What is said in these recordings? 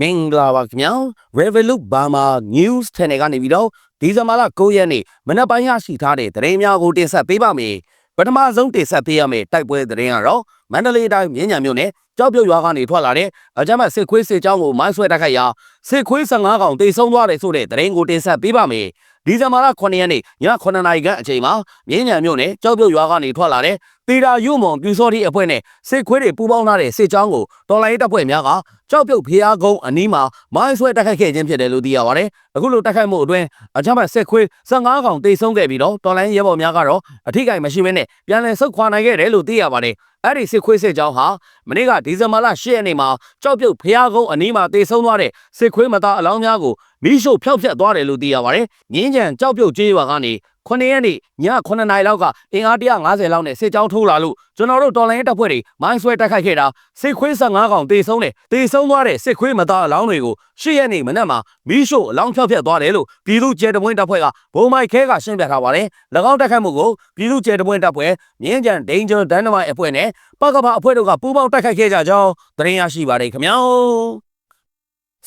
မင်္ဂလာပါခင်ဗျာ Revolut Burma News Channel ကနေပြီးတော့ဒီဇင်ဘာလ9ရက်နေ့မနက်ပိုင်းရရှိထားတဲ့သတင်းများကိုတင်ဆက်ပေးပါမယ်ပထမဆုံးတင်ဆက်ပေးရမယ့်တိုက်ပွဲသတင်းကတော့မန္တလေးတိုင်းမြင်းညံမြို့နယ်ကြောက်ပြုတ်ရွာကနေထွက်လာတဲ့အကြမ်းဖက်စစ်ခွေးစစ်ကြောင်းကိုမိုင်းဆွဲတိုက်ခိုက်ရာစစ်ခွေး15កောင်တိတ်ဆုံးသွားတယ်ဆိုတဲ့သတင်းကိုတင်ဆက်ပေးပါမယ်ဒီဇင်ဘာလ9ရက်နေ့ည9နာရီခန့်အချိန်မှာမြင်းညံမြို့နယ်ကြောက်ပြုတ်ရွာကနေထွက်လာတဲ့ တီတာယုံမွန်ပြူစောတိအဖွဲ့နဲ့စစ်ခွေးတွေပူးပေါင်းထားတဲ့စစ်ကြောင်းကိုတော်လိုင်းတပ်ဖွဲ့များကကြောက်ပြုတ်ဖျားကုန်းအနီးမှာမိုင်းဆွဲတိုက်ခိုက်ခဲ့ခြင်းဖြစ်တယ်လို့သိရပါတယ်။အခုလိုတိုက်ခိုက်မှုအတွင်းအကြမ်းဖက်စစ်ခွေး15កောင်တိတ်ဆုံးခဲ့ပြီးတော့တော်လိုင်းရဲဘော်များကတော့အထိကိမရှိဘဲနဲ့ပြန်လည်ဆုတ်ခွာနိုင်ခဲ့တယ်လို့သိရပါတယ်။အဲ့ဒီစစ်ခွေးစစ်ကြောင်းဟာမနေ့ကဒီဇင်ဘာလ10ရက်နေ့မှာကြောက်ပြုတ်ဖျားကုန်းအနီးမှာတိတ်ဆုံးသွားတဲ့စစ်ခွေးမသားအလောင်းများကိုမိရှို့ဖျောက်ဖျက်သွားတယ်လို့သိရပါတယ်။ငင်းကြံကြောက်ပြုတ်ကျေးရွာကနေ 9ရက်နေ့ည9နာရီလောက်ကအင်အား150လောက်နဲ့စစ်ကြောင်းထိုးလာလို့ကျွန်တော်တို့တော်လိုင်းတပ်ဖွဲ့တွေမိုင်းဆွဲတိုက်ခိုက်ခဲ့တာစစ်ခွေး15កောင်တေဆုံးတယ်တေဆုံးသွားတဲ့စစ်ခွေးမသားအလောင်းတွေကို10ရက်နေ့မနက်မှာမီးရှို့အလောင်းဖျောက်ဖျက်သွားတယ်လို့ပြည်သူ့ကျဲတပွင့်တပ်ဖွဲ့ကဘုံမိုက်ခဲကရှင်းပြထားပါတယ်၎င်းတိုက်ခိုက်မှုကိုပြည်သူ့ကျဲတပွင့်တပ်ဖွဲ့မြင်းကြံ Danger Dynamite အဖွဲ့နဲ့ပကပအဖွဲ့တို့ကပူးပေါင်းတိုက်ခိုက်ခဲ့ကြကြောင်းသတင်းရရှိပါတယ်ခင်ဗျာ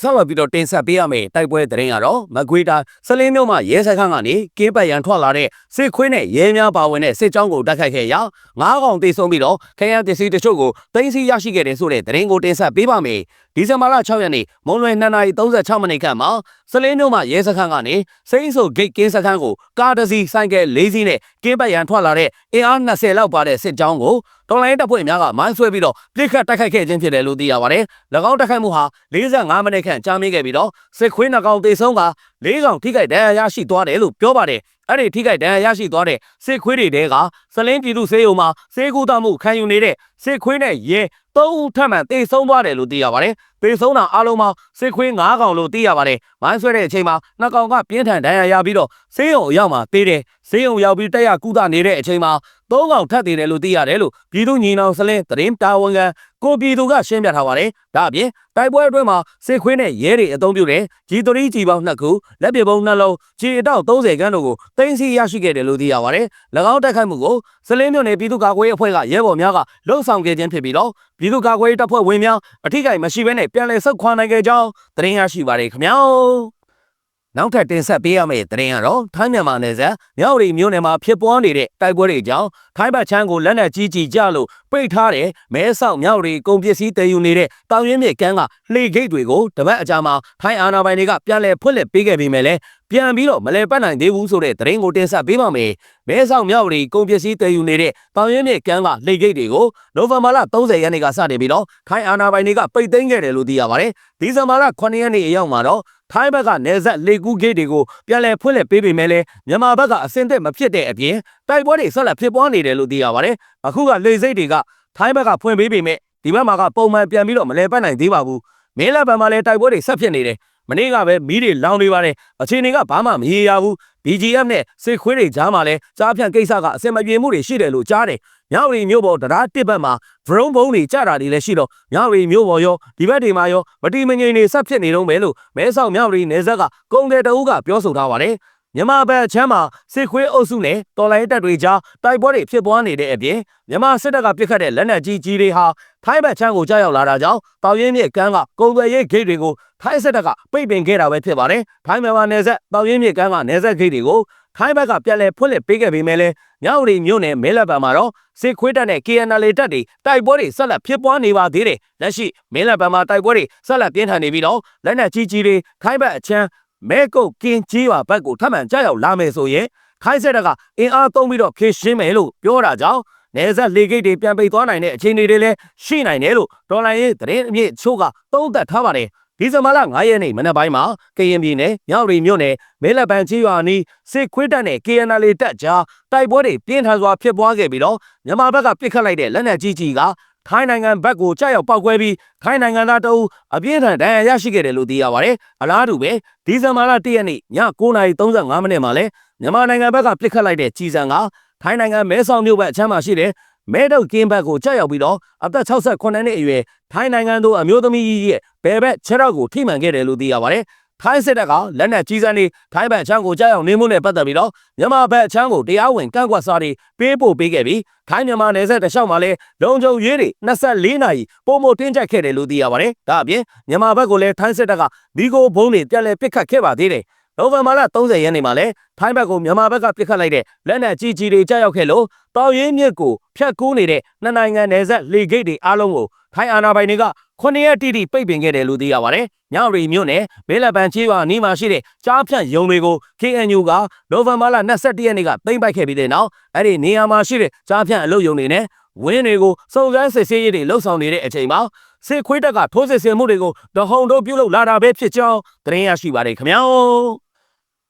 ဆက်လက်ပြီးတော့တင်ဆက်ပေးရမယ့်တိုက်ပွဲသတင်းကတော့မကွေးတာစလင်းမြို့မှာရဲစခန်းကနေကင်းပတ်ရန်ထွက်လာတဲ့စစ်ခွေးနဲ့ရဲများပါဝင်တဲ့စစ်ကြောင်းကိုတိုက်ခိုက်ခဲ့ရာငါးကောင်တေဆုံးပြီးတော့ခရမ်းပစ္စည်းတချို့ကိုတင်စီရရှိခဲ့တယ်ဆိုတဲ့သတင်းကိုတင်ဆက်ပေးပါမယ်ဒီဇင်ဘာလ6ရက်နေ့မွန်လွယ်2:36မိနစ်ခန့်မှာစလင်းမြို့မှာရဲစခန်းကနေစိမ့်ဆိုဂိတ်ကင်းစခန်းကိုကားတစ်စီးဆိုင်ကယ်၄စီးနဲ့ကင်းပတ်ရန်ထွက်လာတဲ့အင်အား20လောက်ပါတဲ့စစ်ကြောင်းကို တော်လိုင်းတပ်ဖွဲ့များကမိုင်းဆွဲပြီးတော့ပြစ်ခတ်တိုက်ခိုက်ခဲ့ခြင်းဖြစ်တယ်လို့သိရပါတယ်။၎င်းတိုက်ခိုက်မှုဟာ45မိနစ်ခန့်ကြာမြင့်ခဲ့ပြီးတော့စစ်ခွေးနှကောင်တေဆုံးက၄ကောင်ထိခိုက်ဒဏ်ရာရရှိသွားတယ်လို့ပြောပါတယ်။အဲ့ဒီထိခိုက်ဒဏ်ရာရရှိသွားတဲ့စစ်ခွေးတွေတဲကစလင်းပြည်သူစေယုံမှာစေကူတမှုခံယူနေတဲ့စစ်ခွေးနဲ့ရဲ သုံးဦးထပ်မံတေဆုံးသွားတယ်လို့သိရပါတယ်။တေဆုံးတာအလုံးမှာစစ်ခွေး၅ကောင်လို့သိရပါတယ်။မိုင်းဆွဲတဲ့အချိန်မှာနှစ်ကောင်ကပြင်းထန်ဒဏ်ရာရပြီးတော့စေယုံအရောက်မှာတေးတယ်။စေယုံရောက်ပြီးတက်ရကုသနေတဲ့အချိန်မှာသုံးကောင်ထပ်သေးတယ်လို့သိရတယ်လို့ပြည်သူညီနောင်စလင်းသတင်းတာဝန်ခံကိုပြည်သူကရှင်းပြထားပါတယ်။ဒါအပြင်တိုက်ပွဲအတွင်းမှာစစ်ခွေးနဲ့ရဲတွေအုံပြုတဲ့ဂျီ3ဂျီပေါင်း2ခုလက်ပစ်ပုံးနှလုံးဂျီအတောက်30ခန်းတို့ကိုတင်စီရရှိခဲ့တယ်လို့သိရပါတယ်။၎င်းတိုက်ခိုက်မှုကိုစလင်းမြို့နယ်ပြည်သူ့ကာကွယ်ရေးအဖွဲ့ကရဲဘော်များကလှုံ့ဆော်ခဲ့ခြင်းဖြစ်ပြီးတော့ပြည်သူ့ကာကွယ်ရေးတပ်ဖွဲ့ဝင်များအထိကိမရှိဘဲနဲ့ပြန်လည်ဆုတ်ခွာနိုင်ခဲ့ကြောင်းသတင်းရရှိပါတယ်ခင်ဗျာ။ နောက်ထပ်တင်ဆက်ပေးရမယ့်သတင်းကတော့ထိုင်းမြန်မာနယ်စပ်မြောက်ရီမြို့နယ်မှာဖြစ်ပွားနေတဲ့တိုက်ပွဲတွေကြောင့်ထိုင်းဘက်ချမ်းကိုလက်နက်ကြီးကြီးကြလို့ပိတ်ထားတဲ့မဲဆောက်မြောက်ရီကုန်ပစ္စည်းတည်ယူနေတဲ့တောင်ရင်းမြစ်ကမ်းကလှေဂိတ်တွေကိုတပတ်အကြာမှာထိုင်းအာဏာပိုင်တွေကပြန်လည်ဖွင့်လှစ်ပေးခဲ့ပြီးမြဲလဲပြန်ပြီးတော့မလဲပတ်နိုင်သေးဘူးဆိုတဲ့သတင်းကိုတင်ဆက်ပေးပါမယ်။မဲဆောက်မြောက်ရီကုန်ပစ္စည်းတည်ယူနေတဲ့တောင်ရင်းမြစ်ကမ်းကလှေဂိတ်တွေကိုနိုဝင်ဘာလ30ရက်နေ့ကစတင်ပြီးတော့ထိုင်းအာဏာပိုင်တွေကပိတ်သိမ်းခဲ့တယ်လို့သိရပါတယ်။ဒီဇင်ဘာလ9ရက်နေ့အရောက်မှာတော့ ထိုင်းဘက်ကနေဆက်လေကူးဂိတ်တွေကိုပြန်လည်ဖွင့်လှစ်ပေးပေမဲ့လည်းမြန်မာဘက်ကအစင်သက်မဖြစ်တဲ့အပြင်တိုက်ပွဲတွေဆက်လက်ဖြစ်ပွားနေတယ်လို့သိရပါတယ်။အခုကလေစိတ်တွေကထိုင်းဘက်ကဖွင့်ပေးပေမဲ့ဒီဘက်မှာကပုံမှန်ပြန်ပြီးတော့မလဲပတ်နိုင်သေးပါဘူး။မင်းလက်ဘက်မှာလည်းတိုက်ပွဲတွေဆက်ဖြစ်နေတယ်။မနေ့ကပဲမီးတွေလောင်နေပါတယ်။အခြေအနေကဘာမှမရေရာဘူး။ BGF နဲ့စစ်ခွေးတွေကြားမှာလည်းကြားဖြန့်ကိစ္စကအစင်မပြေမှုတွေရှိတယ်လို့ကြားတယ်။ မြောက်ရီမြို့ပေါ်တရားတစ်ဘက်မှာဗရုံဘုံတွေကြတာတွေလည်းရှိတော့မြောက်ရီမြို့ပေါ်ရောဒီဘက်တွေမှာရောမတိမငိမ်နေဆက်ဖြစ်နေတော့မယ်လို့မဲဆောက်မြောက်ရီနေဆက်ကကုန်းတဲ့တအုပ်ကပြောဆိုထားပါတယ်။မြန်မာဘက်ချမ်းမှာစစ်ခွေးအုပ်စုနဲ့တော်လိုင်းတပ်တွေကြားတိုက်ပွဲတွေဖြစ်ပွားနေတဲ့အပြင်မြန်မာစစ်တပ်ကပစ်ခတ်တဲ့လက်နက်ကြီးကြီးတွေဟာထိုင်းဘက်ချမ်းကိုကြားရောက်လာတာကြောင့်တောင်ရင်းမြစ်ကမ်းကကုန်သွယ်ရေးဂိတ်တွေကိုထိုင်းစစ်တပ်ကပိတ်ပင်ခဲ့တာပဲဖြစ်ပါတယ်။ထိုင်းမြန်မာနယ်စပ်တောင်ရင်းမြစ်ကမ်းကနယ်စပ်ဂိတ်တွေကို ထိုင်းဘက်ကပြန်လည်ဖွင့်လှစ်ပေးခဲ့ပေမဲ့လည်းမြောက်ရီမြို့နယ်မဲလက်ပံမှာတော့စစ်ခွေးတပ်နဲ့ KNL တပ်တွေတိုက်ပွဲတွေဆက်လက်ဖြစ်ပွားနေပါသေးတယ်။လက်ရှိမဲလက်ပံမှာတိုက်ပွဲတွေဆက်လက်ပြင်းထန်နေပြီးတော့လက်နက်ကြီးကြီးတွေထိုင်းဘက်အချမ်းမဲကုတ်ကင်းကြီးပါဘက်ကိုထပ်မံကြောက်ရောက်လာမယ်ဆိုရင်ခိုင်းဆက်တကအင်အားသုံးပြီးတော့ဖြည့်ရှင်းမယ်လို့ပြောတာကြောင့်နေဆက်လေဂိတ်တွေပြန်ပိတ်သွားနိုင်တဲ့အခြေအနေတွေလည်းရှိနိုင်တယ်လို့ဒေါ်လာရေးသတင်းအမြင့်ချို့ကသုံးသပ်ထားပါတယ် ဒီဇင်ဘာလ9ရက်နေ့မနက်ပိုင်းမှာကရင်ပြည်နယ်မြောက်ရီမြို့နယ်မဲလက်ပံချီရွာနီးစစ်ခွေးတပ်နဲ့ KNL တပ်ကြားတိုက်ပွဲတွေပြင်းထန်စွာဖြစ်ပွားခဲ့ပြီးတော့မြန်မာဘက်ကပစ်ခတ်လိုက်တဲ့လက်နက်ကြီးကြီးကထိုင်းနိုင်ငံဘက်ကိုကြောက်ရောက်ပောက်ကွဲပြီးထိုင်းနိုင်ငံသားတအုပ်အပြင်းထန်ဒဏ်ရာရရှိခဲ့တယ်လို့သိရပါတယ်။အလားတူပဲဒီဇင်ဘာလ1ရက်နေ့ည9:35မိနစ်မှာလဲမြန်မာနိုင်ငံဘက်ကပစ်ခတ်လိုက်တဲ့ကြီးစံကထိုင်းနိုင်ငံမဲဆောက်မြို့ဘက်အချမ်းမှာရှိတဲ့ မဲတုတ်ကင်းဘက်ကိုကြောက်ရောက်ပြီးတော့အသက်68နှစ်အရွယ်ထိုင်းနိုင်ငံသူအမျိုးသမီးကြီးရဲ့ဘယ်ဘက်ခြေထောက်ကိုထိမှန်ခဲ့တယ်လို့သိရပါတယ်ထိုင်းစစ်တပ်ကလက်နက်ကြီးစမ်းတွေထိုင်းဘက်အချမ်းကိုကြားရောက်နေမှုနဲ့ပတ်သက်ပြီးတော့မြန်မာဘက်အချမ်းကိုတရားဝင်ကန့်ကွက်စာတွေပေးပို့ပေးခဲ့ပြီးထိုင်းမြန်မာနယ်စပ်တစ်လျှောက်မှာလည်းလုံခြုံရေးတွေ24နာရီပုံမတင်းကျပ်ခဲ့တယ်လို့သိရပါတယ်။ဒါအပြင်မြန်မာဘက်ကိုလည်းထိုင်းစစ်တပ်ကဒီကိုဘုံတွေပြန်လည်ပစ်ခတ်ခဲ့ပါသေးတယ်။ နိုဝင်ဘာလ30ရက်နေ့မှာလည်းထိုင်းဘက်ကိုမြန်မာဘက်ကပစ်ခတ်လိုက်တဲ့လက်နက်ကြီးကြီးတွေကြားရောက်ခဲ့လို့တောင်ရင်းမြစ်ကိုဖျက်ကူးနေတဲ့နှစ်နိုင်ငံနယ်စပ်လေဂိတ်တွေအားလုံးကိုထိုင်းအာဏာပိုင်တွေကခုနှစ်ရက်တိတိပိတ်ပင်ခဲ့တယ်လို့သိရပါတယ်။ညရီမြို့နယ်ဘေးလက်ပန်ချေးရွာနီးမှာရှိတဲ့ကြားဖြန့်ရုံတွေကို KNU ကနိုဝင်ဘာလ22ရက်နေ့ကသိမ်းပိုက်ခဲ့ပြီးတဲ့နောက်အဲ့ဒီနေရာမှာရှိတဲ့ကြားဖြန့်အလုပ်ရုံတွေနဲ့ဝင်းတွေကိုစုံစမ်းစစ်ဆေးရေးတွေလှုပ်ဆောင်နေတဲ့အချိန်မှာစစ်ခွေးတပ်ကထိုးစစ်ဆင်မှုတွေကိုတဟုန်တို့ပြုတ်လောက်လာတာပဲဖြစ်ကြောင်းသတင်းရရှိပါတယ်ခင်ဗျာ။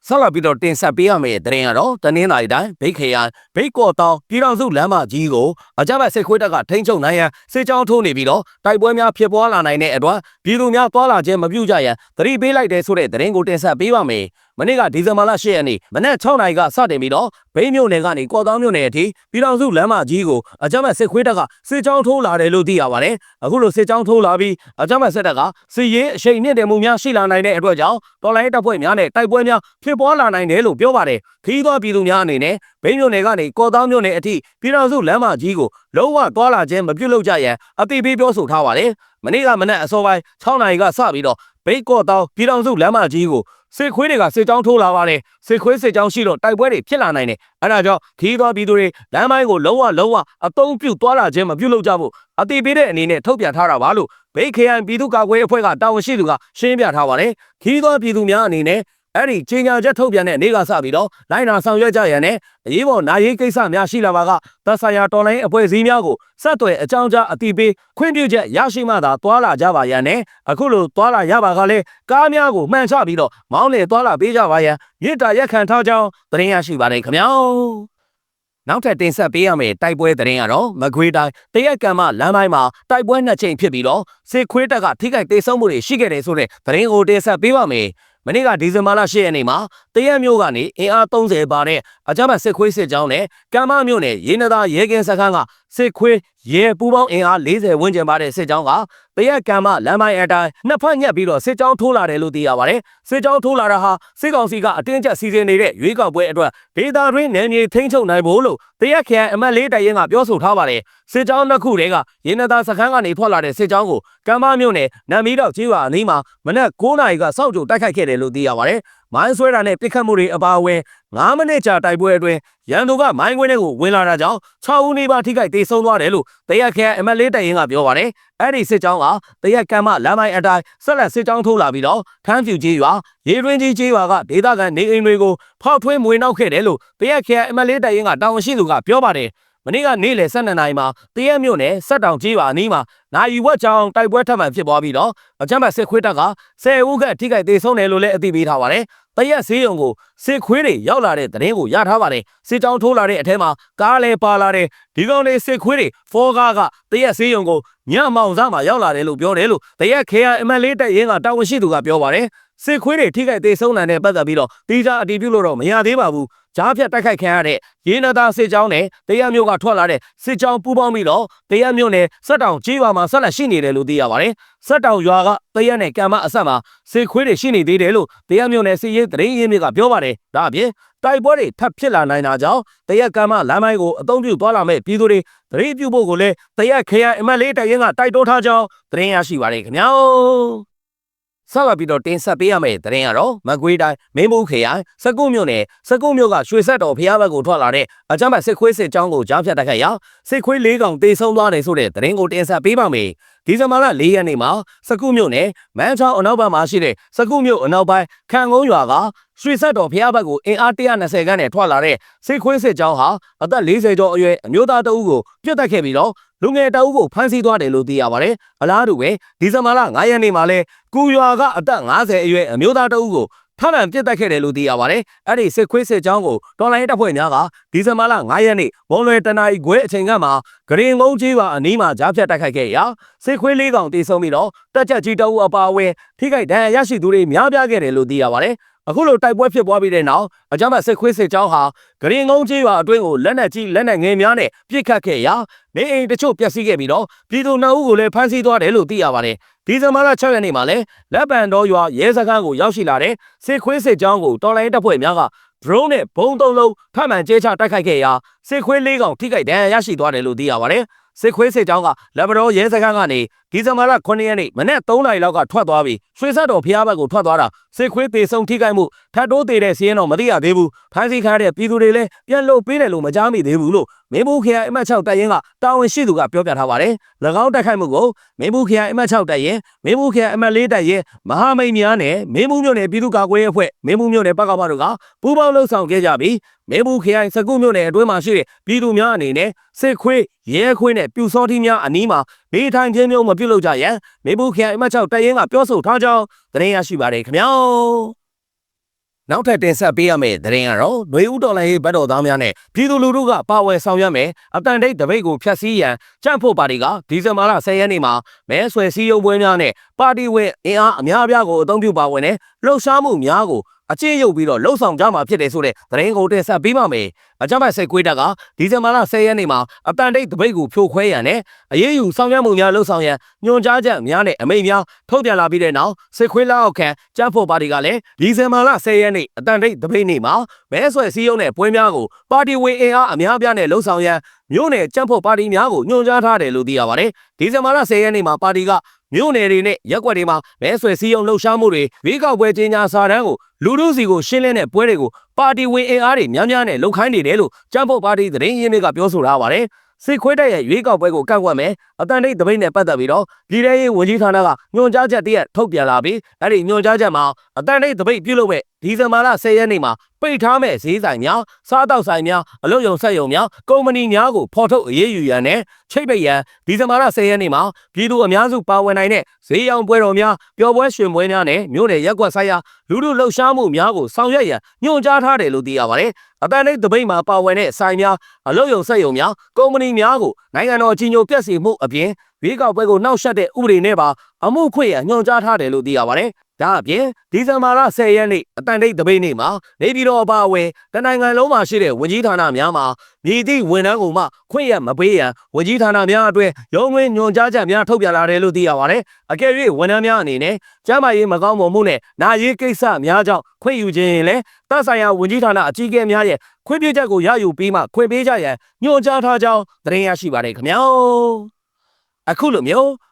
ဆက်လက်ပြီးတော့တင်ဆက်ပေးရမယ့်သတင်းကတော့တနင်္လာရီတိုင်းဘိတ်ခရိုင်ဘိတ်ကော့တောင်ပြည်တော်စုလမ်းမကြီးကိုအကြမ်းဖက်စစ်ခွေးတပ်ကထိန်းချုပ်နိုင်ရန်စစ်ကြောင်းထိုးနေပြီးတော့တိုက်ပွဲများဖြစ်ပွားလာနိုင်တဲ့အတွက်ပြည်သူများတွာလာခြင်းမပြုကြရန်သတိပေးလိုက်တဲ့ဆိုတဲ့သတင်းကိုတင်ဆက်ပေးပါမယ်။ မနေ့ကဒီဇင်ဘာလ10ရက်နေ့မနက်6နာရီကစတင်ပြီးတော့ဘိန်းမြို့နယ်ကနေကော့တောင်းမြို့နယ်အထိပြည်တော်စုလမ်းမကြီးကိုအကြမ်းဖက်စစ်ခွေးတပ်ကစစ်ကြောင်းထိုးလာတယ်လို့သိရပါတယ်။အခုလိုစစ်ကြောင်းထိုးလာပြီးအကြမ်းဖက်စစ်တပ်ကစစ်ရေးအရှိန်မြင့်တယ်မှုများရှိလာနိုင်တဲ့အတွက်ကြောင့်တော်လိုင်းတပ်ဖွဲ့များနဲ့တိုက်ပွဲများဖြစ်ပွားလာနိုင်တယ်လို့ပြောပါတယ်။ခီးသောပြည်သူများအနေနဲ့ဘိန်းမြို့နယ်ကနေကော့တောင်းမြို့နယ်အထိပြည်တော်စုလမ်းမကြီးကိုလုံးဝသွားလာခြင်းမပြုလုပ်ကြရန်အသိပေးပြောဆိုထားပါတယ်။မနေ့ကမနက်အစောပိုင်း6နာရီကစပြီးတော့ဘိတ်ကော့တောင်းပြည်တော်စုလမ်းမကြီးကို စစ်ခွေးတွေကစစ်ကြောင်းထိုးလာပါတယ်စစ်ခွေးစစ်ကြောင်းရှိတော့တိုက်ပွဲတွေဖြစ်လာနိုင်တယ်အဲဒါကြောင့်ခီးသောပြည်သူတွေလမ်းပိုင်းကိုလုံးဝလုံးဝအသုံးပြုသွားလာခြင်းမပြုလုပ်ကြဖို့အတိပေးတဲ့အနေနဲ့ထုတ်ပြန်ထားတာပါလို့ဘိတ်ခရိုင်ပြည်သူ့ကာကွယ်ရေးအဖွဲ့ကတာဝန်ရှိသူကရှင်းပြထားပါတယ်ခီးသောပြည်သူများအနေနဲ့ အဲ့ဒီကြီးညာချက်ထုတ်ပြန်တဲ့နေ့ကစပြီးတော့လိုင်းနာဆောင်ရွက်ကြရန်နဲ့အရေးပေါ်နိုင်ရေးကိစ္စများရှိလာပါကသက်ဆိုင်ရာတော်လိုင်းအဖွဲ့အစည်းများကိုဆက်သွယ်အကြောင်းကြားအတိပေးခွင့်ပြုချက်ရရှိမှသာတွာလာကြပါရန်နဲ့အခုလိုတွာလာရပါကလည်းကားများကိုမှန်ချပြီးတော့မောင်းလေတွာလာပေးကြပါရန်မြစ်တာရက်ခံထားကြောင်းသတင်းရရှိပါတယ်ခင်ဗျာနောက်ထပ်တင်ဆက်ပေးရမယ့်တိုက်ပွဲသတင်းကတော့မကွေးတိုင်းတရက်ကံမလမ်းပိုင်းမှာတိုက်ပွဲနှစ်ချိန်ဖြစ်ပြီးတော့စစ်ခွေးတပ်ကထိခိုက်ဒေဆုံးမှုတွေရှိခဲ့တယ်ဆိုတဲ့သတင်းကိုတင်ဆက်ပေးပါမယ်။ မနေ့ကဒီဇင်ဘာလ10ရက်နေ့မှာတရက်မျိုးကနေအင်အား30ပါတဲ့အကြမ်းဖက်စစ်ခွေးစစ်ကြောင်းနဲ့ကမ်းမမြို့နယ်ရေနသာရဲကင်းစခန်းကစစ်ခွေးရဲပူပေါင်းအင်အား40ဝန်းကျင်ပါတဲ့စစ်ကြောင်းက တရက်ကမ်းမလမ်းပိုင်းအတိုင်းနှစ်ဖက်ညက်ပြီးတော့စစ်ကြောင်းထိုးလာတယ်လို့သိရပါတယ်စစ်ကြောင်းထိုးလာတာဟာစစ်ကောင်စီကအတင်းကျပ်စီစဉ်နေတဲ့ရွေးကောက်ပွဲအတွက်ဒေတာရင်းနယ်မြေထိန်းချုပ်နိုင်ဖို့လို့တရက်ခရိုင်အမတ်လေးတိုင်ရင်ကပြောဆိုထားပါတယ်စစ်ကြောင်းနှစ်ခုတည်းကရေနသာစခန်းကနေထွက်လာတဲ့စစ်ကြောင်းကိုကမ်းမမြို့နယ်နမ်မီတော့ကျေးရွာအနီးမှာမနက်9နာရီကစောင့်ကြိုတိုက်ခိုက်ခဲ့တယ်လို့သိရပါတယ်မိုင်းဆွဲတာနဲ့ပစ်ခတ်မှုတွေအပါအဝင် 9မိနစ်ကြာတိုက်ပွဲအတွင်းရန်သူကမိုင်းခွင်းထဲကိုဝင်လာတာကြောင့်6ဦးနေပါထိခိုက်ဒေဆုံးသွားတယ်လို့တရက်ခရိုင်အမတ်လေးတိုင်ရင်ကပြောပါတယ်အဲ့ဒီစစ်ကြောင်းကတရက်ကမ်းမလမ်းမိုင်းအတိုင်းဆက်လက်စစ်ကြောင်းထိုးလာပြီးတော့ထမ်းပြူကြီးရွာရေတွင်းကြီးကြီးရွာကဒေသခံနေအိမ်တွေကိုဖောက်ထွင်းမွေနှောက်ခဲ့တယ်လို့တရက်ခရိုင်အမတ်လေးတိုင်ရင်ကတာဝန်ရှိသူကပြောပါတယ်မနေ့ကနေ့လယ်12နာရီမှာတရက်မြို့နယ်စက်တောင်ကြီးရွာအနီးမှာနိုင်ဝက်ချောင်းတိုက်ပွဲထပ်မံဖြစ်ပွားပြီးတော့အကြမ်းဖက်စစ်ခွေးတပ်က10ဦးခန့်ထိခိုက်ဒေဆုံးတယ်လို့လည်းအသိပေးထားပါတယ်။ တရက်ဆေးရုံကိုစစ်ခွေးတွေရောက်လာတဲ့သတင်းကိုရထားပါတယ်။စစ်ကြောင်းထိုးလာတဲ့အထက်မှာကားလည်းပါလာတဲ့ဒီကောင်လေးစစ်ခွေးတွေဖောကားကတရက်ဆေးရုံကိုညမောင်စားမှာရောက်လာတယ်လို့ပြောတယ်လို့တရက်ခေအမလေးတက်ရင်ကတာဝန်ရှိသူကပြောပါတယ်။ စစ်ခွေးတွေထိခိုက်ဒေဆုံးနိုင်တဲ့ပတ်သက်ပြီးတော့တီးခြားအတည်ပြုလို့တော့မရသေးပါဘူး။ကြားဖြတ်တိုက်ခိုက်ခံရတဲ့ရေနသာစစ်ကြောင်းနဲ့တရက်မျိုးကထွက်လာတဲ့စစ်ကြောင်းပူးပေါင်းပြီးတော့တရက်မျိုးနဲ့စက်တောင်ကြီးရွာမှာဆက်လက်ရှိနေတယ်လို့သိရပါတယ်။စက်တောင်ရွာကတရက်နဲ့ကံမအဆက်မှာစစ်ခွေးတွေရှိနေသေးတယ်လို့တရက်မျိုးနဲ့စစ်ရေးသတင်းရင်းမြစ်ကပြောပါတယ်။ဒါအပြင်တိုက်ပွဲတွေထပ်ဖြစ်လာနိုင်တာကြောင့်တရက်ကမ်းမလမ်းမိုင်းကိုအုံပြုသွားလာမဲ့ပြည်သူတွေသတိပြုဖို့ကိုလည်းတရက်ခရိုင်အမတ်လေးတိုင်ရင်ကတိုက်တွန်းထားကြောင်းသတင်းရရှိပါတယ်ခင်ဗျာ ဆက်လာပြီးတော့တင်ဆက်ပေးရမယ့်သတင်းကတော့မကွေးတိုင်းမင်းဘူးခရိုင်စကုမြို့နယ်စကုမြို့ကရွှေဆက်တော်ဖျားဘက်ကိုထွက်လာတဲ့အကြမ်းဖက်စစ်ခွေးစစ်ကြောင်းကိုကြားဖြတ်တိုက်ခိုက်ရာစစ်ခွေးလေးကောင်တေဆုံးသွားတယ်ဆိုတဲ့သတင်းကိုတင်ဆက်ပေးပါမယ် ဒီဇင်ဘာလ၄ရက်နေ့မှာစကုမြို့နယ်မန်းချောင်းအနောက်ဘက်မှာရှိတဲ့စကုမြို့အနောက်ပိုင်းခံကုန်းရွာကရွှေဆက်တော်ဖျားဘက်ကိုအင်အား120ခန်းနဲ့ထွက်လာတဲ့စစ်ခွေးစစ်ကြောင်းဟာအသက်40ကျော်အရွယ်အမျိုးသားတအုပ်ကိုပြစ်တက်ခဲ့ပြီးတော့လူငယ်တအုပ်ကိုဖမ်းဆီးသွားတယ်လို့သိရပါတယ်။အလားတူပဲဒီဇင်ဘာလ9ရက်နေ့မှာလဲကူရွာကအသက်50အရွယ်အမျိုးသားတအုပ်ကို ထပ်မံပြစ်တက်ခဲ့တယ်လို့သိရပါတယ်။အဲ့ဒီစစ်ခွေးစစ်ကြောင်းကိုတော်လိုင်းတပ်ဖွဲ့များကဒီဇင်ဘာလ9ရက်နေ့မွန်လွယ်တနာရီခွဲအချိန်ကမှဂရင်ကုန်းကြီးပါအနီးမှာကြားဖြတ်တိုက်ခိုက်ခဲ့ရာစစ်ခွေးလေးကောင်တေဆုံးပြီးတော့တက်ချက်ကြီးတအုပ်အပါအဝင်ထိခိုက်ဒဏ်ရာရရှိသူတွေများပြားခဲ့တယ်လို့သိရပါတယ်။အခုလိုတိုက်ပွဲဖြစ်ပွားပြီးတဲ့နောက်အကြမ်းဖက်စစ်ခွေးစစ်ကြောင်းဟာဂရင်ကုန်းကြီးရွာအတွင်းကိုလက်နက်ကြီးလက်နက်ငယ်များနဲ့ပစ်ခတ်ခဲ့ရာနေအိမ်တချို့ပျက်စီးခဲ့ပြီးတော့ပြည်သူနှစ်ဦးကိုလည်းဖမ်းဆီးသွားတယ်လို့သိရပါတယ် ဒီဇင်ဘာလ6ရက်နေ့မှာလဲလက်ပံတော်ရွာရဲစခန်းကိုရောက်ရှိလာတဲ့စစ်ခွေးစစ်ကြောင်းကိုတော်လိုင်းတပ်ဖွဲ့များက drone နဲ့ဘုံသုံးလုံးထပ်မံကျဲချတိုက်ခိုက်ခဲ့ရာစစ်ခွေးလေးကောင်ထိခိုက်ဒဏ်ရာရရှိသွားတယ်လို့သိရပါတယ်စစ်ခွေးစစ်ကြောင်းကလက်ပတော်ရဲစခန်းကနေဒီဇင်ဘာလ9ရက်နေ့မနက်3နာရီလောက်ကထွက်သွားပြီးရွှေဆက်တော်ဖျားဘက်ကိုထွက်သွားတာစစ်ခွေးတေဆုံထိခိုက်မှုထပ်တိုးသေးတဲ့စီးရင်တော့မသိရသေးဘူးဖမ်းဆီးခံရတဲ့ပြည်သူတွေလည်းပြန်လို့ပေးတယ်လို့မကြားမိသေးဘူးလို့မင်းဘူးခရိုင်အမှတ်6တပ်ရင်းကတာဝန်ရှိသူကပြောပြထားပါတယ်၎င်းတိုက်ခိုက်မှုကိုမင်းဘူးခရိုင်အမှတ်6တပ်ရင်းမင်းဘူးခရိုင်အမှတ်4တပ်ရင်းမဟာမိတ်များနဲ့မင်းဘူးမြို့နယ်ပြည်သူ့ကာကွယ်ရေးအဖွဲ့မင်းဘူးမြို့နယ်ပကပတို့ကပူးပေါင်းလှုပ်ဆောင်ခဲ့ကြပြီးမင်းဘူးခရိုင်စကုမြို့နယ်အတွင်းမှာရှိတဲ့ပြည်သူများအနေနဲ့စစ်ခွေးရဲခွေးနဲ့ပြူစောထီးများအနီးမှာဘေးထိုင်ခြင်းမျိုးမပြုလုပ်ကြရန်မင်းဘူးခရိုင်အမှတ်6တပ်ရင်းကပြောဆိုထားကြောင်းသတင်းရရှိပါတယ်ခင်ဗျာနောက်ထပ်တင်ဆက်ပေးရမယ့်သတင်းကတော့ຫນွေဦးတော်လိုင်းရေးဘတ်တော်သားများနဲ့ပြည်သူလူထုကပါဝယ်ဆောင်ရွက်မယ်အတန်တိတ်တပိတ်ကိုဖျက်ဆီးရန်ကြန့်ဖို့ပါတီကဒီဇင်ဘာလ10ရက်နေ့မှာမဲဆွယ်စည်းရုံးပွဲများနဲ့ပါတီဝင်အင်အားအများအပြားကိုအသုံးပြုပါဝင်တဲ့လှုပ်ရှားမှုများကို အကျဉ်းရုပ်ပြီးတော့လှုပ်ဆောင်ကြမှာဖြစ်တယ်ဆိုတဲ့သတင်းကိုတင်ဆက်ပေးပါမယ်။အကြမ်းဖက်စိတ်ကွေးတက်ကဒီဇင်ဘာလ10ရက်နေ့မှာအတန်တိတ်တပိတ်ကိုဖြိုခွဲရန်နဲ့အရေးယူဆောင်ရွက်မှုများလှုပ်ဆောင်ရန်ညွှန်ကြားချက်များနဲ့အမိန့်များထုတ်ပြန်လာပြီးတဲ့နောက်စစ်ခွေးလက်အောက်ခံကြမ်းဖို့ပါတီကလည်းဒီဇင်ဘာလ10ရက်နေ့အတန်တိတ်တပိတ်နေ့မှာမဲဆွယ်စည်းရုံးတဲ့ပွဲများကိုပါတီဝင်အင်အားအများအပြားနဲ့လှုပ်ဆောင်ရန်မြို့နယ်ကြမ်းဖို့ပါတီများကိုညွှန်ကြားထားတယ်လို့သိရပါတယ်။ဒီဇင်ဘာလ10ရက်နေ့မှာပါတီက မြို့နယ်တွေနဲ့ရက်ွက်တွေမှာမဲဆွယ်စည်းရုံးလှုပ်ရှားမှုတွေဝေးကောက်ပွဲကြီးညာစာတမ်းကိုလူထုစီကိုရှင်းလင်းတဲ့ပွဲတွေကိုပါတီဝင်အင်အားတွေများများနဲ့လှုပ်ခိုင်းနေတယ်လို့ကြမ်းဖို့ပါတီသတင်းရင်းမြစ်ကပြောဆိုထားပါတယ်။စစ်ခွေးတက်ရဲ့ရွေးကောက်ပွဲကိုကန့်ကွက်မယ်အတန်တိတ်တပိတ်နဲ့ပတ်သက်ပြီးတော့ပြည်ထရေးဝန်ကြီးဌာနကညွှန်ကြားချက်တရက်ထုတ်ပြန်လာပြီးအဲ့ဒီညွှန်ကြားချက်မှာအတန်တိတ်တပိတ်ပြုလုပ်မဲ့ဒီဇင်ဘာလ10ရက်နေ့မှာပိတ်ထားမဲ့ဈေးဆိုင်များစားတောက်ဆိုင်များအလုပ်ရုံဆက်ရုံများကုမ္ပဏီများကိုဖော်ထုတ်အရေးယူရန်နဲ့ချိတ်ပိတ်ရန်ဒီဇင်ဘာလ10ရက်နေ့မှာပြည်သူအများစုပါဝင်နိုင်တဲ့ဈေးရောင်းပွဲတော်များပျော်ပွဲရွှင်ပွဲများနဲ့မြို့နယ်ရက်ကွက်ဆိုင်ရာလူထုလှုပ်ရှားမှုများကိုဆောင်ရွက်ရန်ညွှန်ကြားထားတယ်လို့သိရပါတယ်အတန်တိတ်တပိတ်မှာပါဝင်တဲ့ဆိုင်များအလုပ်ရုံဆက်ရုံများကုမ္ပဏီများကိုနိုင်ငံတော်ကြီးညိုပြက်စီမှုအပြင်ရွေးကောက်ပွဲကိုနှောက်ယှက်တဲ့ဥပဒေနဲ့ပါအမှုခွင့်ရညွှန်ကြားထားတယ်လို့သိရပါတယ်။ ဒါအပြင်ဒီဇင်ဘာလ10ရက်နေ့အတန်တိတ်တပိတ်နေ့မှာနေပြည်တော်အပါအဝင်တနိုင်ငံလုံးမှာရှိတဲ့ဝန်ကြီးဌာနများမှာမြည်သည့်ဝန်ထမ်းကိုမှခွင့်ရမပေးရန်ဝန်ကြီးဌာနများအတွက်ရုံးတွင်ညွှန်ကြားချက်များထုတ်ပြန်လာတယ်လို့သိရပါတယ်။အကယ်၍ဝန်ထမ်းများအနေနဲ့ကျန်းမာရေးမကောင်းမွန်မှုနဲ့နာရေးကိစ္စများကြောင့်ခွင့်ယူခြင်းရင်လည်းသက်ဆိုင်ရာဝန်ကြီးဌာနအကြီးအကဲများရဲ့ခွင့်ပြုချက်ကိုရယူပြီးမှခွင့်ပေးကြရန်ညွှန်ကြားထားကြောင်းသတင်းရရှိပါတယ်ခင်ဗျာ။အခုလိုမျိုး